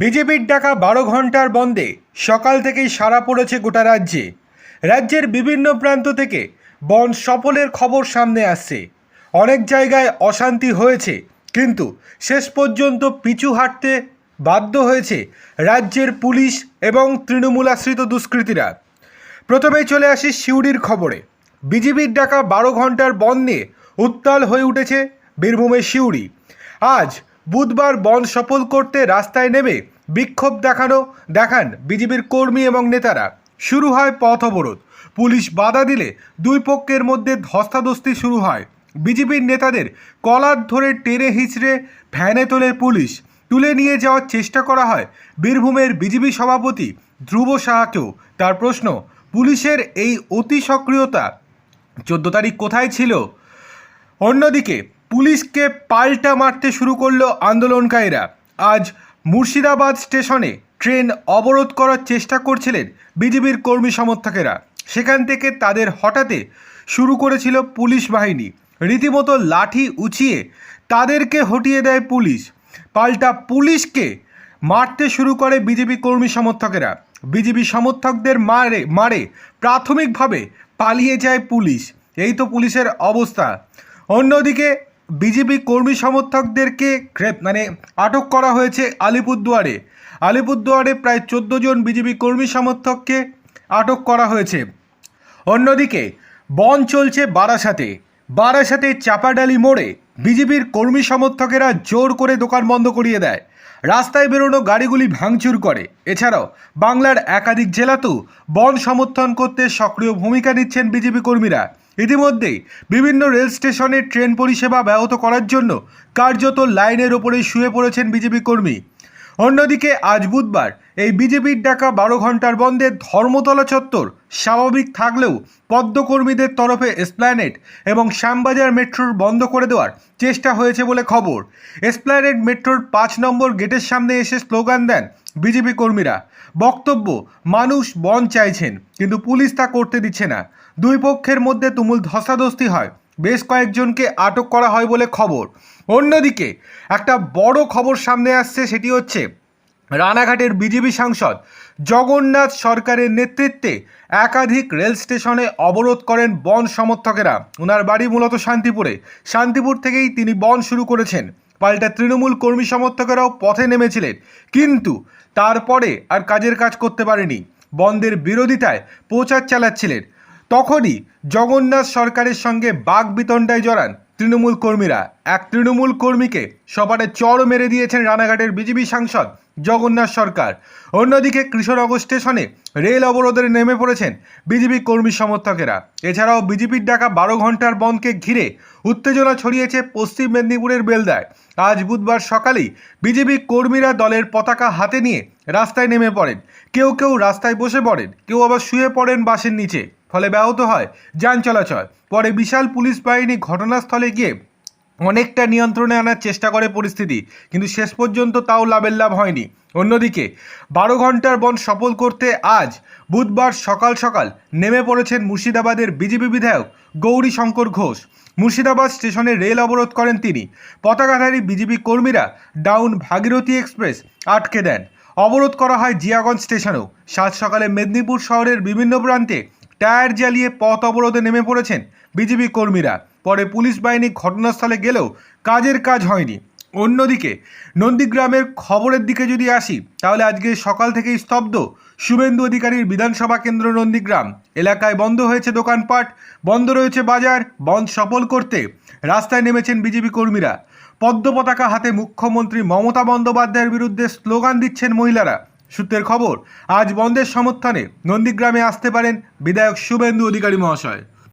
বিজেপির ডাকা বারো ঘণ্টার বন্ধে সকাল থেকেই সাড়া পড়েছে গোটা রাজ্যে। রাজ্যের বিভিন্ন প্রান্ত থেকে বন সফলের খবর সামনে আসছে। অনেক জায়গায় অশান্তি হয়েছে, কিন্তু শেষ পর্যন্ত পিছু হাঁটতে বাধ্য হয়েছে রাজ্যের পুলিশ এবং তৃণমূল আশ্রিত দুষ্কৃতীরা। প্রথমেই চলে আসি সিউড়ির খবরে। বিজেপির ডাকা বারো ঘণ্টার বন নিয়ে উত্তাল হয়ে উঠেছে বীরভূমের সিউড়ি। আজ বুধবার বন সফল করতে রাস্তায় নেমে বিক্ষোভ দেখানো, দেখান বিজেপির কর্মী এবং নেতারা। শুরু হয় পথ অবরোধ। পুলিশ বাধা দিলে দুই পক্ষের মধ্যে ধস্তাধস্তি শুরু হয়। বিজেপির নেতাদের কলার ধরে টেনে হিচড়ে ভ্যানে তোলে পুলিশ। তুলে নিয়ে যাওয়ার চেষ্টা করা হয় বীরভূমের বিজেপি সভাপতি ধ্রুব সাহাকেও। তার প্রশ্ন, পুলিশের এই অতি সক্রিয়তা চোদ্দ তারিখ কোথায় ছিল? অন্যদিকে পুলিশকে পাল্টা মারতে শুরু করল আন্দোলনকারীরা। আজ মুর্শিদাবাদ স্টেশনে ট্রেন অবরোধ করার চেষ্টা করছিলেন বিজেপির কর্মী সমর্থকেরা। সেখান থেকে তাদের হঠাতে শুরু করেছিল পুলিশ বাহিনী। রীতিমতো লাঠি উঁচিয়ে তাদেরকে হটিয়ে দেয় পুলিশ। পাল্টা পুলিশকে মারতে শুরু করে বিজেপি কর্মী সমর্থকেরা। বিজেপি সমর্থকদের মারে মারে, প্রাথমিকভাবে পালিয়ে যায় পুলিশ। এই তো পুলিশের অবস্থা। অন্যদিকে বিজেপি কর্মী সমর্থকদেরকে গ্রেপ মানে আটক করা হয়েছে আলিপুরদুয়ারে। আলিপুরদুয়ারে প্রায় চোদ্দ জন বিজেপি কর্মী সমর্থককে আটক করা হয়েছে। অন্যদিকে, বন চলছে বারাসাতে। বারাসাতে চাপাডালি মোড়ে বিজেপির কর্মী সমর্থকেরা জোর করে দোকান বন্ধ করিয়ে দেয়। রাস্তায় বেরোনো গাড়িগুলি ভাঙচুর করে। এছাড়াও, বাংলার একাধিক জেলাতেও বন সমর্থন করতে সক্রিয় ভূমিকা নিচ্ছেন বিজেপি কর্মীরা। ইতিমধ্যেই বিভিন্ন রেল স্টেশনে ট্রেন পরিষেবা ব্যাহত করার জন্য কার্যত লাইনের ওপরে শুয়ে পড়েছেন বিজেপি কর্মী। অন্যদিকে আজ বুধবার এই বিজেপির ডাকা বারো ঘণ্টার বন্ধে ধর্মতলা চত্বর স্বাভাবিক থাকলেও পদ্মকর্মীদের তরফে এসপ্ল্যানেট এবং শ্যামবাজার মেট্রোর বন্ধ করে দেওয়ার চেষ্টা হয়েছে বলে খবর। এসপ্ল্যানেট মেট্রোর পাঁচ নম্বর গেটের সামনে এসে স্লোগান দেন বিজেপি কর্মীরা। বক্তব্য, মানুষ বন চাইছেন, কিন্তু পুলিশ তা করতে দিচ্ছে না। দুই পক্ষের মধ্যে তুমুল ধস্তাধস্তি হয়। বেশ কয়েকজনকে আটক করা হয় বলে খবর। অন্যদিকে, একটা বড় খবর সামনে আসছে, সেটি হচ্ছে, রানাঘাটের বিজেপি সাংসদ জগন্নাথ সরকারের নেতৃত্বে একাধিক রেল স্টেশনে অবরোধ করেন বন সমর্থকেরা। ওনার বাড়ি মূলত শান্তিপুরে। শান্তিপুর থেকেই তিনি বন শুরু করেছেন। পাল্টা তৃণমূল কর্মী সমর্থকেরাও পথে নেমেছিলেন। কিন্তু তারপরে আর কাজের কাজ করতে পারেনি। বন্ধের বিরোধিতায় প্রচার চালাচ্ছিলেন। তখনই জগন্নাথ সরকারের সঙ্গে বাঘ বিতণ্ডায় জড়ান তৃণমূল কর্মীরা। এক তৃণমূল কর্মীকে সবারে চড় মেরে দিয়েছেন রানাঘাটের বিজেপি সাংসদ জগন্নাথ সরকার। অন্যদিকে কৃষ্ণনগর স্টেশনে রেল অবরোধে নেমে পড়েছেন বিজেপি কর্মী সমর্থকেরা। এছাড়াও বিজেপির ডাকা বারো ঘণ্টার বনকে ঘিরে উত্তেজনা ছড়িয়েছে পশ্চিম মেদিনীপুরের বেলদায়। আজ বুধবার সকালেই বিজেপি কর্মীরা দলের পতাকা হাতে নিয়ে রাস্তায় নেমে পড়েন। কেউ কেউ রাস্তায় বসে পড়েন, কেউ আবার শুয়ে পড়েন বাসের নিচে। ফলে ব্যাহত হয় যান চলাচল। পরে বিশাল পুলিশ বাহিনী ঘটনাস্থলে গিয়ে অনেকটা নিয়ন্ত্রণে আনার চেষ্টা করে পরিস্থিতি, কিন্তু শেষ পর্যন্ত তাও লাভের লাভ হয়নি। অন্যদিকে, বারো ঘণ্টার বন সফল করতে আজ বুধবার সকাল সকাল নেমে পড়েছেন মুর্শিদাবাদের বিজেপি বিধায়ক গৌরী শঙ্কর ঘোষ। মুর্শিদাবাদ স্টেশনে রেল অবরোধ করেন তিনি। পতাকাধারী বিজেপি কর্মীরা ডাউন ভাগীরথী এক্সপ্রেস আটকে দেন। অবরোধ করা হয় জিয়াগঞ্জ স্টেশনেও। সাত সকালে মেদিনীপুর শহরের বিভিন্ন প্রান্তে টায়ার জ্বালিয়ে পথ অবরোধে নেমে পড়েছেন বিজেপি কর্মীরা। পরে পুলিশ বাহিনী ঘটনাস্থলে গেলেও কাজের কাজ হয়নি। অন্যদিকে, নন্দীগ্রামের খবরের দিকে যদি আসি, তাহলে আজকে সকাল থেকেই স্তব্ধ শুভেন্দু অধিকারীর বিধানসভা কেন্দ্র নন্দীগ্রাম। এলাকায় বন্ধ হয়েছে দোকানপাট, বন্ধ রয়েছে বাজার, বন্ধ সফল করতে রাস্তায় নেমেছেন বিজেপি কর্মীরা। পদ্ম পতাকা হাতে মুখ্যমন্ত্রী মমতা বন্দ্যোপাধ্যায়ের বিরুদ্ধে স্লোগান দিচ্ছেন মহিলারা। সূত্রের খবর, আজ বন্ধের সমর্থনে নন্দীগ্রামে আসতে পারেন বিধায়ক শুভেন্দু অধিকারী মহাশয়।